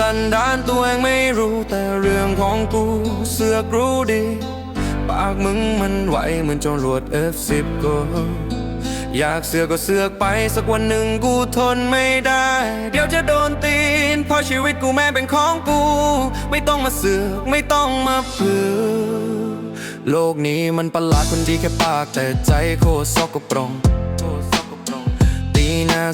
สันดานตัวเองไม่รู้แต่เรื่องของกูเสือกรู้ดี ปากมึงมันไหวเหมือนจรวด F10 ก็อยากเสือกก็เสือกไปสักวันหนึ่งกูทนไม่ได้ เดี๋ยวจะโดนตีนเพราะชีวิตกูแม่เป็นของกู ไม่ต้องมาเสือกไม่ต้องมาเผือโลกนี้มันประหลาดคนดีแค่ปากแต่ใจโคตรซอกกปรกตีหน้า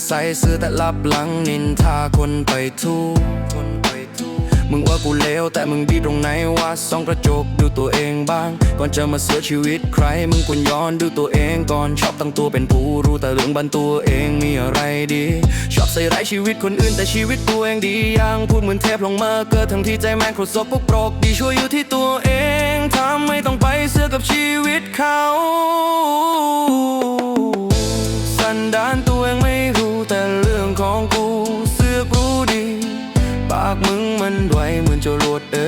ใสซื่อแต่ลับหลังนินทาคนไปทั่วคนไปทั่วมึงว่ากูเลวแต่มึงดีตรงไหนวะส่องกระจกดูตัวเองบ้าง ก่อนจะมาเสียชีวิตใคร มึงควรย้อนดูตัวเองก่อนชอบตั้งตัวเป็นผู้รู้แต่เรื่องบันตัวเองมีอะไรดี ชอบใส่ร้ายชีวิตคนอื่นแต่ชีวิตตัวเองดียังพูดเหมือนเทพลงมาเกิดทั้งที่ใจแม่งโคตรสกปรกดีช่วยอยู่ที่ตัวเองทำไม่ต้องไปเสือกับชีวิตเขา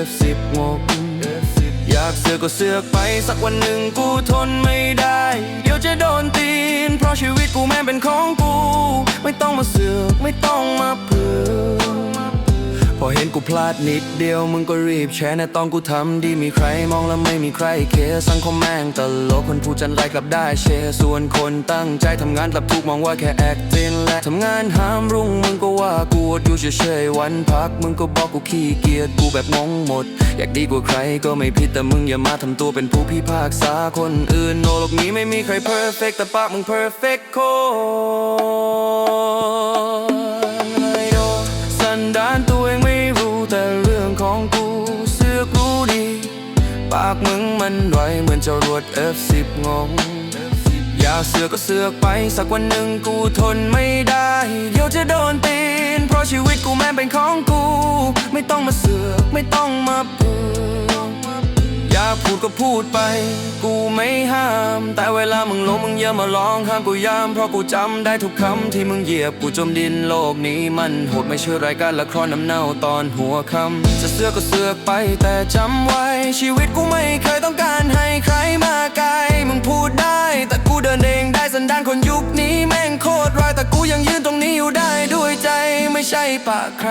F16 อยากเสือกก็เสือกไปสักวันหนึ่งกูทนไม่ได้ เดี๋ยวจะโดนตีน เพราะชีวิตกูแม่งเป็นของกู ไม่ต้องมาเสือกไม่ต้องมาเผือกพอเห็นกูพลาดนิดเดียวมึงก็รีบแชร์ในตอนกูทำดีมีใครมองแล้วไม่มีใครเคสังคมแม่งตลกคนพูดจันไรกลับได้เชส่วนคนตั้งใจทำงานกลับถูกมองว่าแค่แอคตินและทำงานห้ามรุ่งมึงก็ว่ากู อดอยู่เฉยๆวันพักมึงก็บอกกูขี้เกียจกูแบบงงหมด อยากดีกว่าใครก็ไม่ผิดแต่มึงอย่ามาทำตัวเป็นผู้พิพากษาคนอื่นโนโลกนี้ไม่มีใครเพอร์เฟกแต่ปากมึงเพอร์เฟกโคสันดานตัวเองไม่รู้แต่เรื่องของกูเสือกรู้ดี ปากมึงมันไวเหมือนจรวด F10 งง อยากเสือกก็เสือกไป สักวันหนึ่งกูทนไม่ได้ เดี๋ยวจะโดนตีน เพราะชีวิตกูแม่งเป็นของกู ไม่ต้องมาเสือก ไม่ต้องมาพูดอยากพูดก็พูดไป กูไม่ห้าม แต่เวลามึงล้มมึงอย่ามาร้องห้ามกูยาม เพราะกูจำได้ทุกคำที่มึงเหยียบกูจมดินโลกนี้มันโหดไม่ใช่รายการละครน้ำเน่าตอนหัวคำจะเสือกก็เสือกไป แต่จำไว้ ชีวิตกูไม่เคยต้องการให้ใครมาไกลมึงพูดได้ ยังยืนตรงนี้อยู่ได้ด้วยใจไม่ใช่ปากใคร